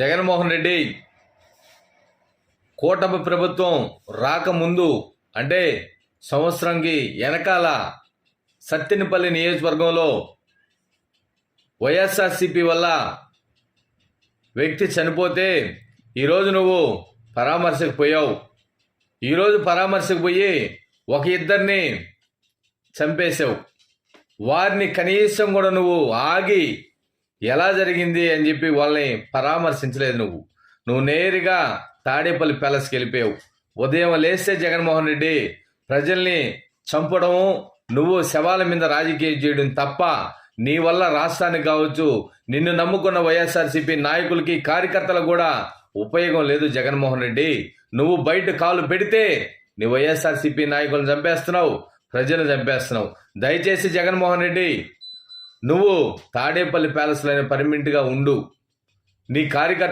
జగన్మోహన్ రెడ్డి కూటమి ప్రభుత్వం రాకముందు అంటే సంవత్సరంకి వెనకాల సత్తెనపల్లి నియోజకవర్గంలో వైఎస్ఆర్సిపి వల్ల వ్యక్తి చనిపోతే ఈరోజు నువ్వు పరామర్శకు పోయావు. ఈరోజు పరామర్శకు పోయి ఒక ఇద్దరిని చంపేశావు. వారిని కనీసం కూడా నువ్వు ఆగి ఎలా జరిగింది అని చెప్పి వాళ్ళని పరామర్శించలేదు నువ్వు. నువ్వు నేరుగా తాడేపల్లి ప్యాలెస్కి వెళ్ళిపోయావు. ఉదయం లేస్తే జగన్మోహన్ రెడ్డి ప్రజల్ని చంపడము నువ్వు శవాల మీద రాజకీయం చేయడం తప్ప నీ వల్ల రాష్ట్రానికి కావచ్చు నిన్ను నమ్ముకున్న వైఎస్ఆర్సీపీ నాయకులకి కార్యకర్తలకు కూడా ఉపయోగం లేదు జగన్మోహన్ రెడ్డి. నువ్వు బయట కాలు పెడితే నీ వైఎస్ఆర్సీపీ నాయకులను చంపేస్తున్నావు ప్రజలు చంపేస్తున్నావు. దయచేసి జగన్మోహన్ రెడ్డి నువ్వు తాడేపల్లి ప్యాలెస్లోనే పర్మనెంట్గా ఉండు. నీ కార్యకర్త